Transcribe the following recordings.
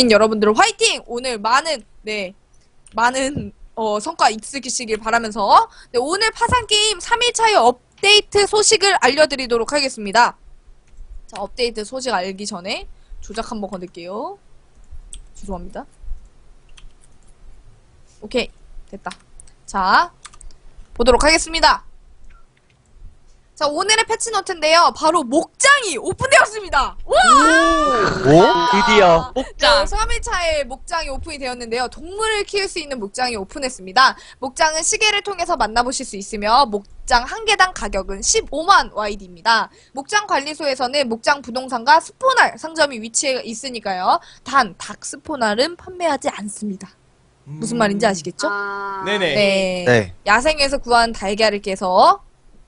원주민 여러분들 화이팅! 오늘 많은 네 많은 어, 성과 있으시길 바라면서 네, 오늘 파산 게임 3일차의 업데이트 소식을 알려드리도록 하겠습니다. 자 업데이트 소식 알기 전에 조작 한번 건들게요. 죄송합니다. 오케이 됐다. 자 보도록 하겠습니다. 자 오늘의 패치 노트인데요. 바로 목장이 오픈되었습니다. 와! 오? 드디어. 목장. 3일차에 목장이 오픈이 되었는데요. 동물을 키울 수 있는 목장이 오픈했습니다. 목장은 시계를 통해서 만나보실 수 있으며 목장 한 개당 가격은 15만 YD입니다. 목장 관리소에서는 목장 부동산과 스포날 상점이 위치해 있으니까요. 단 닭 스포날은 판매하지 않습니다. 무슨 말인지 아시겠죠? 아... 네네. 네. 네. 야생에서 구한 달걀을 깨서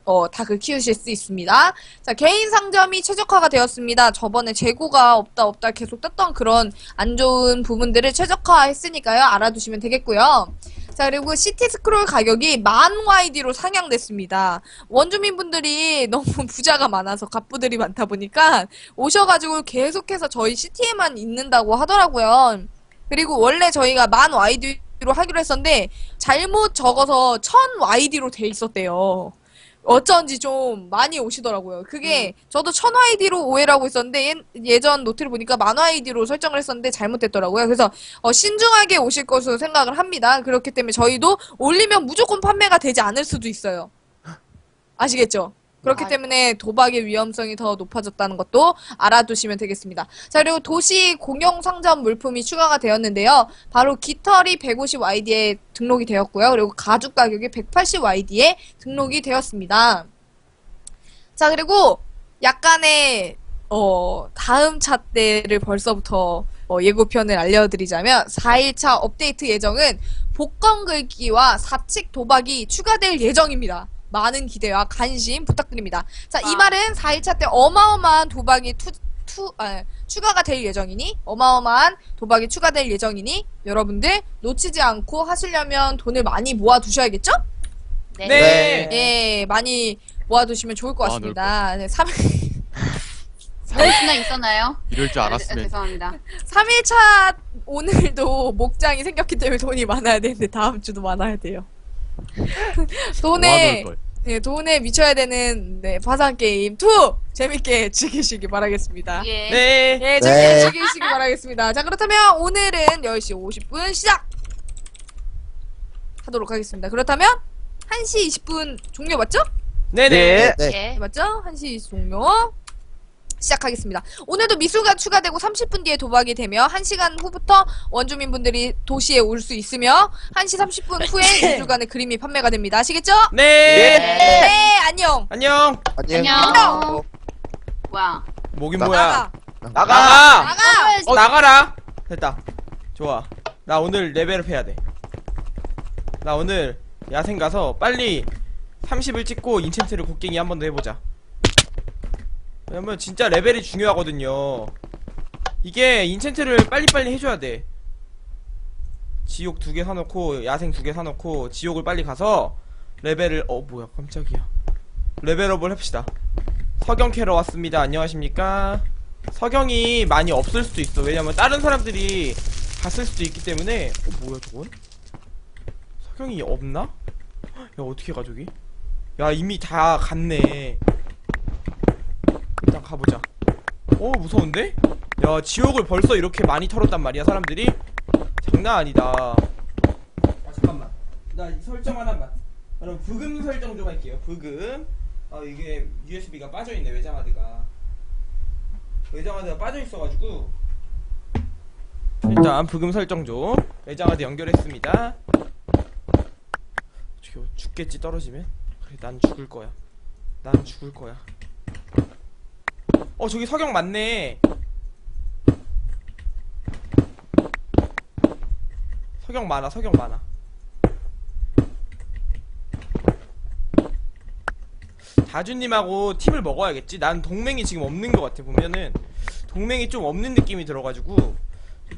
어, 닭을 키우실 수 있습니다. 자, 개인 상점이 최적화가 되었습니다. 저번에 재고가 없다 없다 계속 떴던 그런 안 좋은 부분들을 최적화했으니까요. 알아두시면 되겠고요. 자, 그리고 시티 스크롤 가격이 만 YD로 상향됐습니다. 원주민분들이 너무 부자가 많아서 갑부들이 많다 보니까 오셔가지고 계속해서 저희 시티에만 있는다고 하더라고요. 그리고 원래 저희가 만 YD로 하기로 했었는데 잘못 적어서 천 YD로 돼 있었대요. 어쩐지 좀 많이 오시더라고요. 그게 저도 천 YD로 오해를 하고 있었는데 예- 예전 노트를 보니까 만 YD로 설정을 했었는데 잘못됐더라고요. 그래서 어, 신중하게 오실 것으로 생각을 합니다. 그렇기 때문에 저희도 올리면 무조건 판매가 되지 않을 수도 있어요. 아시겠죠? 그렇기 아. 때문에 도박의 위험성이 더 높아졌다는 것도 알아두시면 되겠습니다. 자, 그리고 도시 공용 상점 물품이 추가가 되었는데요. 바로 깃털이 150YD에 등록이 되었고요. 그리고 가죽 가격이 180YD에 등록이 되었습니다. 자, 그리고 약간의 어, 다음 차 때를 벌써부터 어, 예고편을 알려드리자면 4일차 업데이트 예정은 복권 긁기와 사칙 도박이 추가될 예정입니다. 많은 기대와 관심 부탁드립니다. 자, 이 와. 말은 4일차 때 어마어마한 도박이 투, 투, 아, 추가가 될 예정이니, 어마어마한 도박이 추가될 예정이니, 여러분들 놓치지 않고 하시려면 돈을 많이 모아 두셔야겠죠? 네. 네. 예, 많이 모아두시면 좋을 것 아, 같습니다. 네, 3, 저희나 있었나요? 이럴 줄 아, 알았으면 죄송합니다. 3일차 오늘도 목장이 생겼기 때문에 돈이 많아야 되는데 다음 주도 많아야 돼요. 돈에 모아놓을 걸. 예, 돈에 미쳐야 되는 네, 파산 게임 2 재밌게 즐기시기 바라겠습니다. 예. 네. 예, 재밌게 네. 즐기시기 바라겠습니다. 자, 그렇다면 오늘은 10시 50분 시작 하도록 하겠습니다. 그렇다면 1시 20분 종료 맞죠? 네네. 네. 네, 맞죠? 1시 20분 종료. 시작하겠습니다. 오늘도 미수가 추가되고 30분 뒤에 도박이 되며 1시간 후부터 원주민분들이 도시에 올 수 있으며 1시 30분 후에 2주간의 그림이 판매가 됩니다. 아시겠죠? 네. 네, 안녕. 안녕. 안녕. 뭐야? 목이 나- 뭐야? 나가. 나가. 나가. 어 나가라. 됐다. 좋아. 나 오늘 레벨업 해야 돼. 나 오늘 야생 가서 빨리 30을 찍고 인챈트를 곡괭이 한 번 더 해보자. 왜냐면 진짜 레벨이 중요하거든요. 이게 인챈트를 빨리빨리 해줘야 돼. 지옥 두 개 사놓고 야생 두 개 사놓고 지옥을 빨리 가서 레벨을 어 뭐야 깜짝이야. 레벨업을 합시다. 서경 캐러 왔습니다. 안녕하십니까? 서경이 많이 없을 수도 있어. 왜냐면 다른 사람들이 갔을 수도 있기 때문에 어 뭐야 저건? 서경이 없나? 야 어떻게 가 저기? 야 이미 다 갔네. 가보자. 어 무서운데? 야 지옥을 벌써 이렇게 많이 털었단 말이야 사람들이? 장난 아니다. 아 잠깐만. 나이 설정 하나만. 그럼 부금 설정 좀 할게요. 부금. 아 이게 USB가 빠져있네 외장하드가. 외장하드가 빠져있어가지고 일단 부금 설정 좀 외장하드 연결했습니다 죽겠지 떨어지면 그래 난 죽을 거야 난 죽을 거야 어 저기 석영 맞네. 석영 많아 석영 많아. 다주님하고 팀을 먹어야겠지? 난 동맹이 지금 없는 것 같아 보면은. 동맹이 좀 없는 느낌이 들어가지고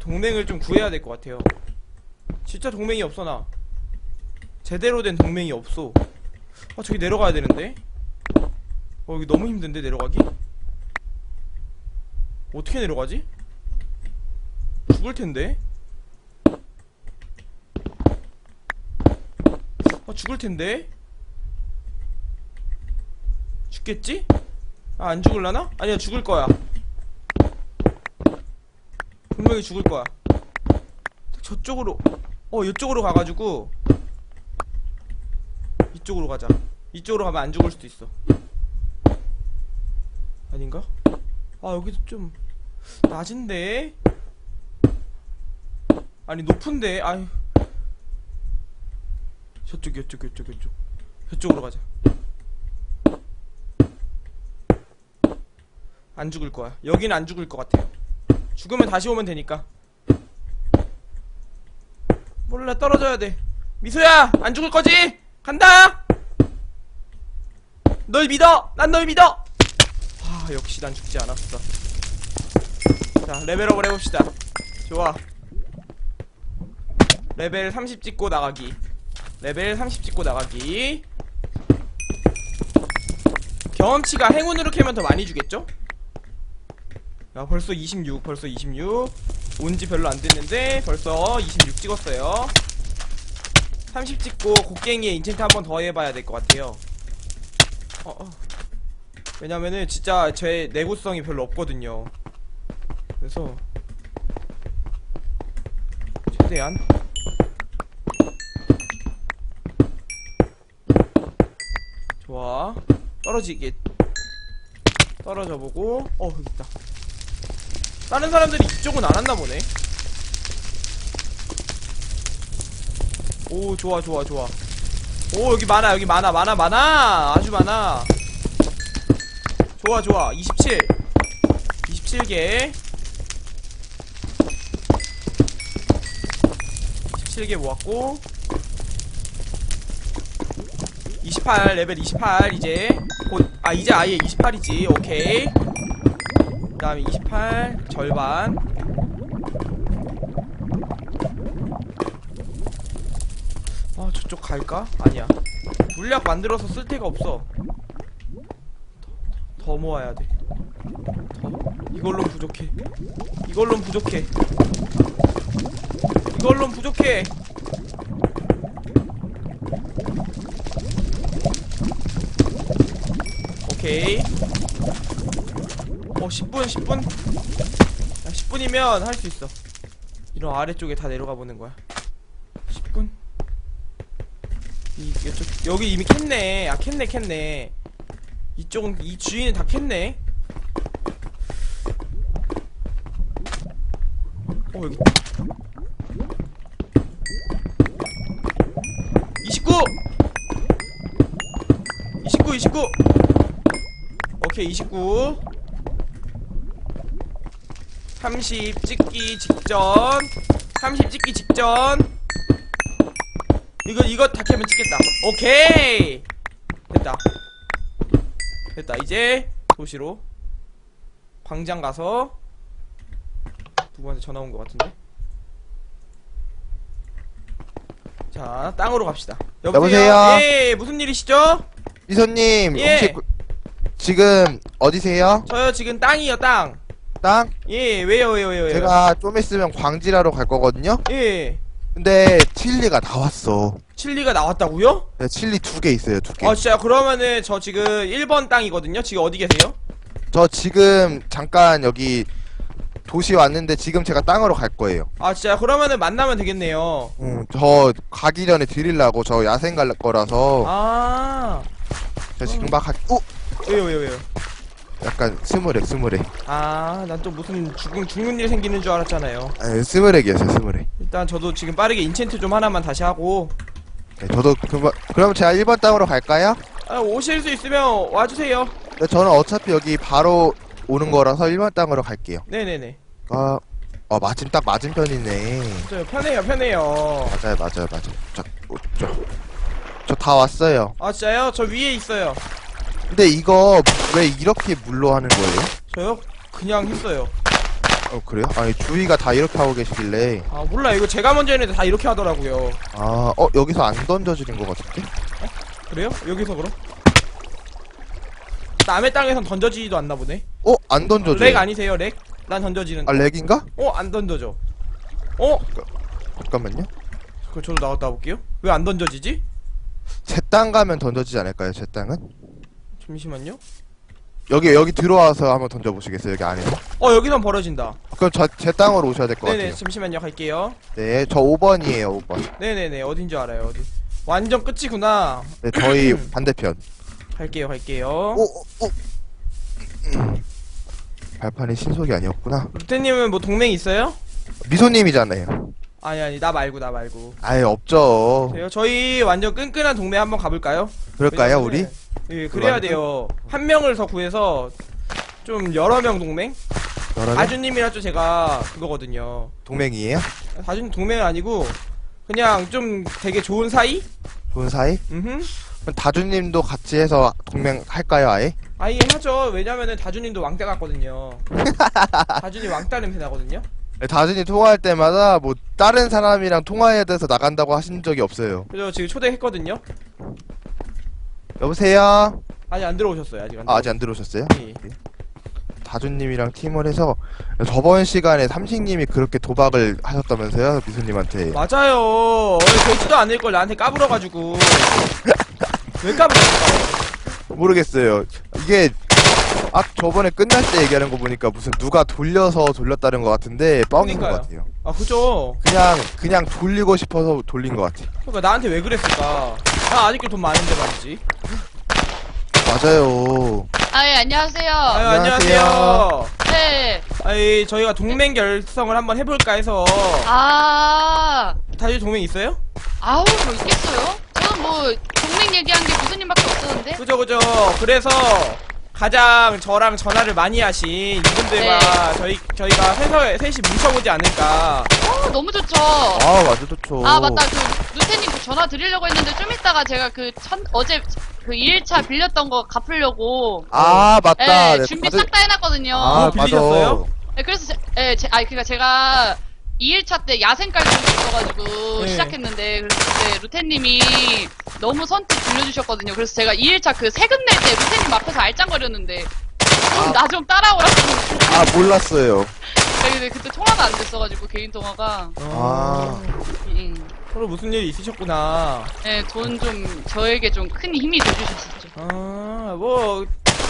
동맹을 좀 구해야 될 것 같아요. 진짜 동맹이 없어 나. 제대로 된 동맹이 없어. 아 저기 내려가야 되는데? 어 여기 너무 힘든데 내려가기 어떻게 내려가지? 죽을 텐데. 아, 죽을 텐데. 죽겠지? 아, 안 죽을라나? 아니야, 죽을 거야. 분명히 죽을 거야. 저쪽으로, 어, 이쪽으로 가가지고, 이쪽으로 가자. 이쪽으로 가면 안 죽을 수도 있어. 아닌가? 아, 여기도 좀, 낮은데? 아니, 높은데? 아유. 저쪽, 이쪽, 이쪽, 이쪽. 저쪽으로 가자. 안 죽을 거야. 여기는 안 죽을 것 같아요. 죽으면 다시 오면 되니까. 몰라, 떨어져야 돼. 미소야! 안 죽을 거지? 간다! 널 믿어! 난 널 믿어! 아, 역시 난 죽지 않았어. 자, 레벨업을 해봅시다. 좋아. 레벨 30 찍고 나가기. 레벨 30 찍고 나가기. 경험치가 행운으로 캐면 더 많이 주겠죠? 야, 벌써 26, 벌써 26. 온지 별로 안 됐는데, 벌써 26 찍었어요. 30 찍고, 곡괭이에 인챈트 한 번 더 해봐야 될 것 같아요. 어, 어. 왜냐면은, 진짜 제 내구성이 별로 없거든요. 그래서, 최대한. 좋아. 떨어지게. 떨어져 보고, 어, 여기 있다. 다른 사람들이 이쪽은 안 왔나 보네. 오, 좋아, 좋아, 좋아. 오, 여기 많아, 여기 많아, 많아, 많아. 아주 많아. 좋아, 좋아. 27. 27개. 17개 모았고. 28, 레벨 28, 이제. 곧, 아, 이제 아예 28이지. 오케이. 그 다음에 28 절반 아 저쪽 갈까? 아니야 물약 만들어서 쓸 데가 없어 더, 더 모아야 돼 더. 이걸론 부족해 이걸론 부족해 이걸론 부족해. 오케이. 어 10분 10분? 야, 10분이면 할 수 있어. 이런 아래쪽에 다 내려가 보는 거야. 10분? 이, 이쪽, 여기 이미 캤네. 아 캤네 캤네. 이쪽은 이 주인은 다 캤네 어 여기 29 29 29 오케이 29 30 찍기 직전. 30 찍기 직전. 이거 이거 다 캐면 찍겠다. 오케이. 됐다. 됐다. 이제 도시로 광장 가서 누구한테 전화 온 것 같은데? 자 땅으로 갑시다. 여보세요? 예 무슨 일이시죠? 미소님 예. 혹시 그- 지금 어디세요? 저요 지금 땅이요 땅 땅? 예, 왜요, 왜요, 왜요, 왜요? 제가 좀 있으면 광질하러 갈 거거든요? 예, 근데 칠리가 나왔어 칠리가 나왔다고요? 네, 칠리 두 개 있어요 두 개 아, 진짜 그러면은 저 지금 1번 땅이거든요. 지금 어디 계세요? 저 지금 잠깐 여기 도시 왔는데 지금 제가 땅으로 갈 거예요 아, 진짜 그러면은 만나면 되겠네요. 음, 저 가기 전에 드리려고 저 야생 갈 거라서 아, 저 지금 막 가... 어? 왜요, 왜요, 왜요? 약간 스물액 스물액 아, 난 또 무슨 죽은, 죽는 일 생기는 줄 알았잖아요. 아, 스물액이었어요 스물액 일단 저도 지금 빠르게 인챈트 좀 하나만 다시 하고, 네, 저도 그럼, 그럼 제가 1번 땅으로 갈까요? 아, 오실 수 있으면 와주세요. 네, 저는 어차피 여기 바로 오는 거라서 1번 땅으로 갈게요 네네네. 아, 어, 마침 딱 맞은편이네. 저 편해요, 편해요. 맞아요, 맞아요, 맞아요. 저, 어, 저, 저 다 왔어요. 아, 진짜요? 저 위에 있어요. 근데 이거 왜 이렇게 물로 하는 거예요? 저요? 그냥 했어요. 어, 그래요? 아니, 주위가 다 이렇게 하고 계시길래. 아, 몰라. 이거 제가 먼저 했는데 다 이렇게 하더라고요. 아, 어, 여기서 안 던져지는 것 같은데? 그래요? 여기서 그럼? 남의 땅에선 던져지지도 않나 보네. 어, 안 던져져. 렉 아니세요, 렉? 난 던져지는데. 아, 렉인가? 어, 안 던져져. 어? 잠깐만요. 그 저도 나갔다 볼게요. 왜 안 던져지지? 제 땅 가면 던져지지 않을까요? 제 땅은? 잠시만요. 여기 여기 들어와서 한번 던져보시겠어요? 여기 안에. 어 여기선 벌어진다. 그럼 저 제 땅으로 오셔야 될 것 네네 같아요. 잠시만요 갈게요. 네, 저 5번이에요. 5번. 네네네 어딘지 알아요 어디. 완전 끝이구나. 네, 저희 반대편. 갈게요 갈게요. 오, 오. 음. 발판이 신속이 아니었구나. 루테님은 뭐 동맹 있어요? 미소님이잖아요. 아니 아니 나 말고 나 말고. 아예 없죠. 그래요? 저희 완전 끈끈한 동맹 한번 가볼까요? 그럴까요, 왜냐면은- 우리? 예 그래야 돼요. 한 명을 더 구해서 좀 여러 명 동맹? 너라면 다주님이랑 좀 제가 그거거든요. 동맹이에요? 다주님 동맹은 아니고 그냥 좀 되게 좋은 사이? 좋은 사이? 음. 그럼 다주님도 같이 해서 동맹 할까요, 아예? 아예 하죠. 왜냐면은 다주님도 왕따 같거든요. 다주님 왕따 냄새 나거든요. 네, 다주님 통화할 때마다 뭐 다른 사람이랑 통화해야 돼서 나간다고 하신 적이 없어요. 그래서 지금 초대했거든요. 여보세요? 아직 안 들어오셨어요. 아직 안. 아, 아직 안 들어오셨어요? 예. 다주님이랑 팀을 해서 저번 시간에 삼식님이 그렇게 도박을 하셨다면서요, 미소님한테. 맞아요. 되지도 않을 걸 나한테 까불어가지고. 왜 까불었을까? 모르겠어요. 이게 아 저번에 끝날 때 얘기하는 거 보니까 무슨 누가 돌려서 돌렸다는 것 같은데 뻥인 것 그러니까요. 같아요. 아 그죠. 그냥 그냥 돌리고 싶어서 돌린 것 같아. 그러니까 나한테 왜 그랬을까? 나 아직도 돈 많은데 말이지. 맞아요. 아, 예, 안녕하세요. 아유 안녕하세요. 안녕하세요. 네. 아이 저희가 동맹 결성을 한번 해볼까 해서. 아, 다시 동맹 있어요? 아우, 뭐 있겠어요? 저는 뭐, 동맹 얘기한 게 무슨 님밖에 없었는데? 그죠 그죠. 그래서 가장 저랑 전화를 많이 하신 이분들과 네. 저희 저희가 해서 셋이 뭉쳐보지 않을까. 어, 너무 좋죠. 아 완전 좋죠. 아, 맞다. 그, 루테님 그 전화 드리려고 했는데, 좀 이따가 제가 그, 천, 어제, 그 2일차 빌렸던 거 갚으려고. 아 맞다. 예, 네, 준비 싹 다 해놨거든요. 아 어, 빌리셨어요? 네, 그래서, 제, 예, 제, 아니, 그니까 제가 2일차 때 야생깔 좀 있어가지고 네. 시작했는데, 그래서 그때 루테님이 너무 선뜻 빌려주셨거든요. 그래서 제가 2일차 그 세금 낼 때 루테님 앞에서 알짱거렸는데, 나 좀 따라오라고. 아 몰랐어요. 근데 그때 통화가 안 됐어가지고, 개인 통화가. 아. 음. 서로 무슨 일이 있으셨구나. 네, 돈 좀, 저에게 좀 큰 힘이 돼주셨었죠. 아, 뭐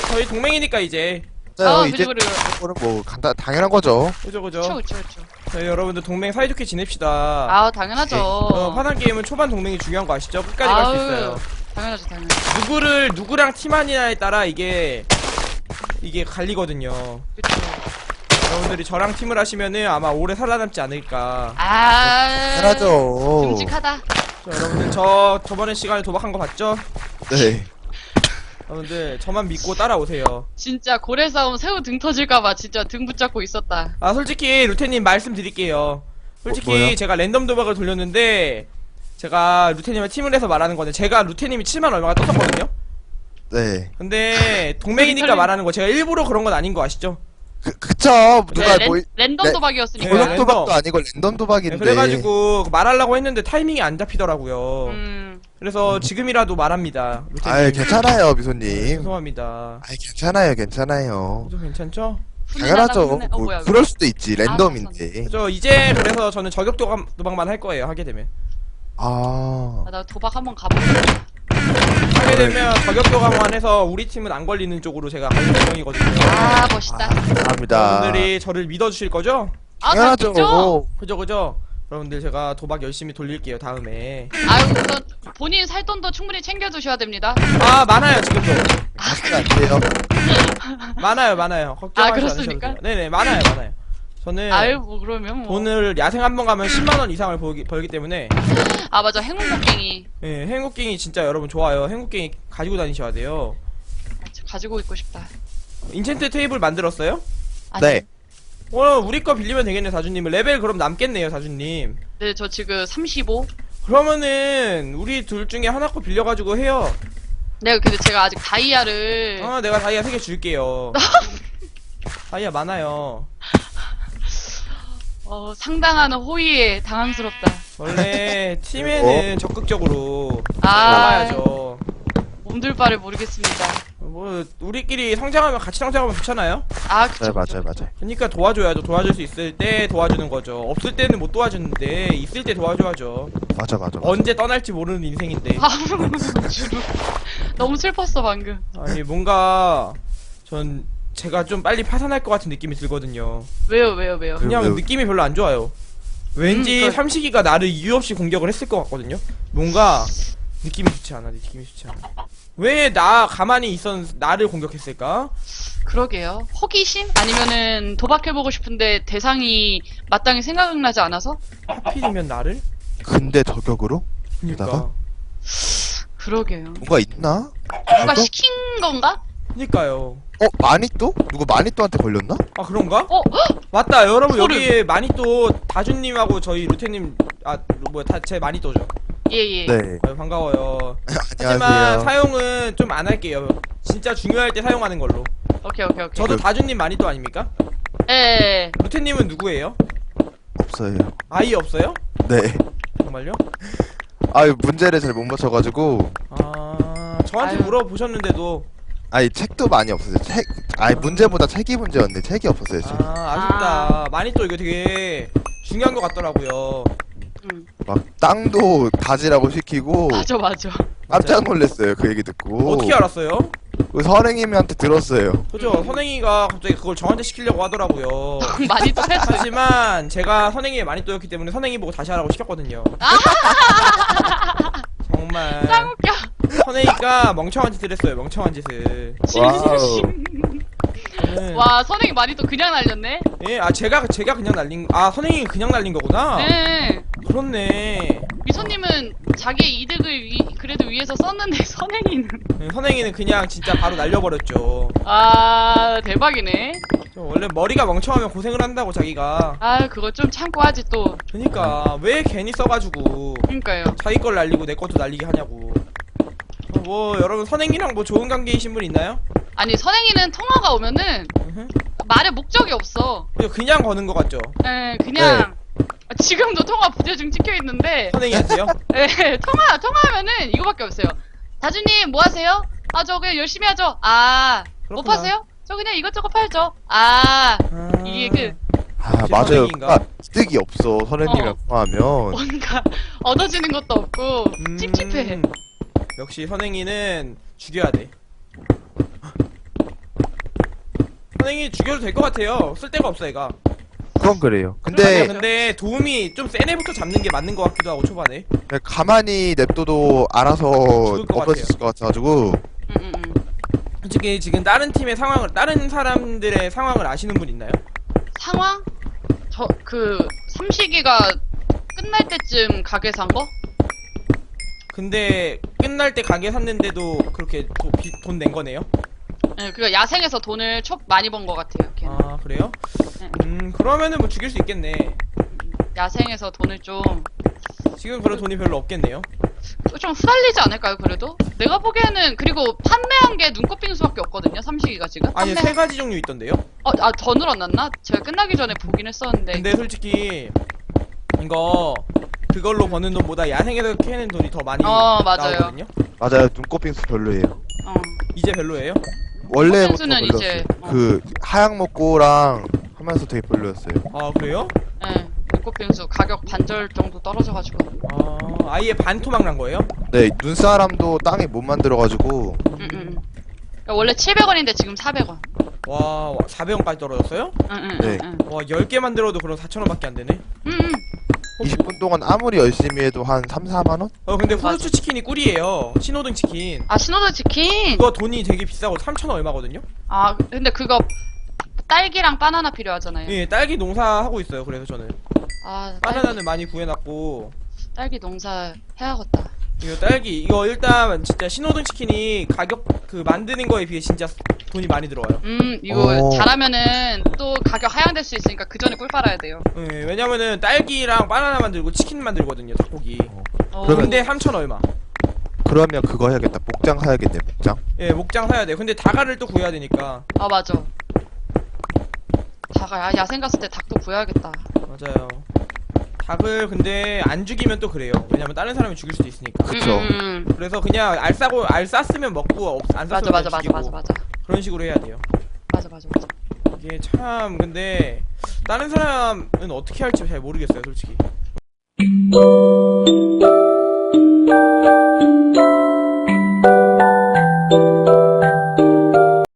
저희 동맹이니까 이제. 맞아요. 아, 이제 그리고, 그리고. 뭐 간단 당연한 거죠. 그죠 그죠. 그쵸, 그쵸, 그쵸. 저희 여러분들 동맹 사이좋게 지냅시다. 아, 당연하죠. 어, 파산 게임은 초반 동맹이 중요한 거 아시죠? 끝까지 갈 수 아유, 있어요. 당연하죠, 당연하죠. 누구를 누구랑 팀하느냐에 따라 이게 이게 갈리거든요. 그쵸. 여러분들이 저랑 팀을 하시면은 아마 오래 살아남지 않을까. 아, 당연하죠. 듬직하다. 자, 여러분들 저 저번에 시간에 도박한 거 봤죠? 네. 여러분들 저만 믿고 따라오세요. 진짜 고래 싸움 새우 등 터질까봐 진짜 등 붙잡고 있었다. 아 솔직히 루테님 말씀드릴게요. 솔직히 뭐, 뭐요? 제가 랜덤 도박을 돌렸는데 제가 루테님을 팀을 해서 말하는 건데 제가 루테님이 7만 얼마가 떴었거든요. 네. 근데 동맹이니까 말하는 거 제가 일부러 그런 건 아닌 거 아시죠? 그 그쵸. 누가 네, 뭐 랜, 랜덤 네. 도박이었으니까. 네, 도박 도박도 아니고 랜덤 네, 도박인데. 그래가지고 말하려고 했는데 타이밍이 안 잡히더라고요. 음, 그래서 지금이라도 말합니다. 아유 괜찮아요 미소님. 죄송합니다. 아이 괜찮아요 괜찮아요. 좀 괜찮죠? 당연하죠. 훈훈해. 어, 뭐 뭐야, 그럴 수도 있지 아, 랜덤인데. 저 이제 그래서 저는 저격 도박, 도박만 할 거예요. 하게 되면. 아 아, 나 도박 한번 가볼게. 하게 되면 저격 도박만 해서 우리 팀은 안 걸리는 쪽으로 제가 갈 예정이거든요. 아, 멋있다. 감사합니다. 여러분들이 저를 믿어주실 거죠? 아, 당연하죠. 당연하죠. 그죠 그죠? 여러분들 제가 도박 열심히 돌릴게요 다음에 아유, 그 본인 살 돈도 충분히 챙겨두셔야 됩니다. 아 많아요 지금도 하시면 안 돼요. 많아요 많아요 걱정하지 아, 그렇습니까? 않으셔도 돼요 네네 많아요 많아요 저는 아유, 뭐 그러면 뭐. 돈을 야생 한 번 가면 10만원 이상을 벌기, 벌기 때문에 아, 맞아. 행운곡갱이. 예, 행복갱이 진짜 여러분 좋아요 행복갱이 가지고 다니셔야 돼요 아, 저 가지고 있고 싶다. 인챈트 테이블 만들었어요? 아니, 네. 어 우리 거 빌리면 되겠네 사주님 레벨 그럼 남겠네요 사주님 네, 저 지금 35. 그러면은 우리 둘 중에 하나 거 빌려가지고 해요 네, 근데 제가 아직 다이아를. 아 내가 다이아 3개 줄게요 다이아 많아요 어, 상당한 호의에 당황스럽다. 원래 팀에는 적극적으로 아. 나가야죠. 몸둘 바를 모르겠습니다. 뭐뭐 우리끼리 성장하면 같이 성장하면 좋잖아요. 아 그쵸 맞아요, 그쵸, 맞아요, 그쵸. 맞아요. 그러니까 도와줘야죠. 도와줄 수 있을 때 도와주는 거죠. 없을 때는 못 도와주는데 있을 때 도와줘야죠. 맞아, 맞아. 맞아. 언제 떠날지 모르는 인생인데. 아 주로 너무 슬펐어 방금 아니 뭔가 전 제가 좀 빨리 파산할 것 같은 느낌이 들거든요. 왜요 왜요 왜요 그- 그냥 왜요? 느낌이 별로 안 좋아요. 왠지 음, 그- 삼식이가 나를 이유 없이 공격을 했을 것 같거든요. 뭔가 느낌이 좋지 않아. 느낌이 좋지 않아. 왜 나 가만히 있었 나를 공격했을까? 그러게요 호기심 아니면은 도박해보고 싶은데 대상이 마땅히 생각나지 않아서 하필이면 나를? 근데 저격으로? 그니까. 게다가? 그러게요 뭐가 있나? 누가 저격? 시킨 건가 그니까요. 어, 마니또? 누구 마니또한테 걸렸나? 아 그런가? 어 맞다 여러분 소름. 여기에 마니또 다준님하고 저희 루테님 아 뭐야 다 제 마니또죠. 예예 네. 아, 반가워요. 하지만 안녕하세요. 사용은 좀 안 할게요. 진짜 중요할 때 사용하는 걸로. 오케이 오케이 오케이 저도 다준님 마니또 아닙니까? 예 루테님은 누구예요? 없어요. 아이 없어요? 네. 정말요? 아유, 문제를 잘 못 맞춰가지고. 아 저한테 아유. 물어보셨는데도 아니, 책도 많이 없었어요. 책, 아니, 문제보다 책이 문제였네. 책이 없었어요, 책. 아 아쉽다. 마니또 이거 되게 중요한 것 같더라고요. 음, 막, 땅도 가지라고 시키고. 맞아 맞아 깜짝 놀랐어요, 그 얘기 듣고. 어떻게 알았어요? 그 선생님한테 들었어요. 그죠? 선행이가 갑자기 그걸 저한테 시키려고 하더라고요. 많이 또 패스 하지만 제가 선행이의 마니또였기 때문에 선행이 보고 다시 하라고 시켰거든요. 정말 짱 웃겨 선행이가 멍청한 짓을 했어요. 멍청한 짓을. 와우. 저는 와 선행이 많이 또 그냥 날렸네 예, 아 제가 제가 그냥 날린 아 선행이 그냥 날린 거구나. 네 그렇네. 미소님은 자기의 이득을 위, 그래도 위해서 썼는데 선행이는 예, 선행이는 그냥 진짜 바로 날려버렸죠. 아 대박이네 저 원래 머리가 멍청하면 고생을 한다고 자기가. 아 그거 좀 참고 하지 또 그러니까 왜 괜히 써가지고 그러니까요 자기 걸 날리고 내 것도 날리게 하냐고. 어, 뭐 여러분 선행이랑 뭐 좋은 관계이신 분 있나요? 아니 선행이는 통화가 오면은 으흠. 말에 목적이 없어 그냥 그냥 거는 것 같죠. 에 그냥 지금도 통화 부재 중 찍혀 있는데 선행이한테요? 에 통화 통화하면은 이거밖에 없어요 다주님 뭐 하세요? 아 저 그냥 열심히 하죠 아뭐 그렇구나. 파세요? 저 그냥 이것저것 팔죠 아 아... 이게 그 아, 맞아요. 선생님인가? 아, 득이 없어, 선생님이랑 어. 통화하면. 뭔가 얻어지는 것도 없고 음, 찝찝해 역시 선행이는 죽여야 돼. 선행이 죽여도 될 것 같아요. 쓸 데가 없어 얘가. 그건 그래요. 근데 근데, 근데 도움이 좀 센 애부터 잡는 게 맞는 것 같기도 하고 초반에. 그냥 가만히 냅둬도 알아서 죽을 것 없어질 것 같아가지고. 음, 음, 음. 솔직히 지금 다른 팀의 상황을 다른 사람들의 상황을 아시는 분 있나요? 상황? 저 그 삼식이가 끝날 때쯤 가게 산 거? 근데 끝날 때 가게 샀는데도 그렇게 돈 낸 거네요? 네, 그니까 야생에서 돈을 çok 많이 번 것 같아요. 걔는. 아 그래요? 네. 음 그러면은 뭐 죽일 수 있겠네. 야생에서 돈을 좀, 지금 그런 돈이 별로 없겠네요. 좀 후달리지 않을까요, 그래도? 내가 보기에는, 그리고 판매한 게 눈꽃빙수밖에 없거든요, 삼식이가 지금. 아니 판매... 세 가지 종류 있던데요? 어, 아, 더 늘어났나? 제가 끝나기 전에 보긴 했었는데. 근데 솔직히 이거 그걸로 버는 돈보다 야생에서 캐는 돈이 더 많이 어, 맞아요. 나오거든요. 맞아요, 눈꽃빙수 별로예요. 어. 이제 별로예요? 눈꽃빙수는 별로였어요. 이제, 어. 그, 하양 먹고랑 하면서 되게 별로였어요. 아 그래요? 예, 눈꽃빙수 가격 반절 정도 떨어져가지고. 아 아예 반토막 난 거예요? 네, 눈사람도 땅에 못 만들어가지고. 음, 음, 음. 그러니까 원래 700원인데 지금 400원. 와 400원까지 떨어졌어요? 응, 응, 네. 응. 와 10개 만들어도 그럼 4천원밖에 안 되네? 음, 음. 20분 동안 아무리 열심히 해도 한 3, 4만원? 어 근데. 후르츠 치킨이 꿀이에요 신호등 치킨 아, 신호등 치킨? 그거 돈이 되게 비싸고 3천원 얼마거든요? 아, 근데 그거 딸기랑 바나나 필요하잖아요. 예 딸기 농사하고 있어요 그래서 저는 아, 딸기, 바나나는 많이 구해놨고 딸기 농사 해야겠다. 이거 딸기 이거 일단 진짜 신호등 치킨이 가격 그 만드는 거에 비해 진짜 돈이 많이 들어와요 음, 이거 어. 잘하면은 또 가격 하향될 수 있으니까 그 전에 꿀 빨아야 돼요. 예, 왜냐면은 딸기랑 바나나 만들고 치킨 만들거든요 닭고기 어, 그러면- 근데 3천 얼마 그러면 그거 해야겠다. 목장 사야겠네, 목장. 예 목장 사야 돼 근데 다가를 또 구해야 되니까 아, 맞아. 아, 야생 갔을 때 닭도 구해야겠다. 맞아요 닭을 근데 안 죽이면 또 그래요. 왜냐면 다른 사람이 죽일 수도 있으니까. 그쵸. 음, 음, 음. 그래서 그냥 알 싸고 알 쌌으면 먹고 없, 안 맞아 쌌으면 맞아 그냥 맞아 죽이고 맞아 맞아 그런 식으로 해야 돼요. 맞아 맞아 맞아. 이게 참 근데 다른 사람은 어떻게 할지 잘 모르겠어요, 솔직히.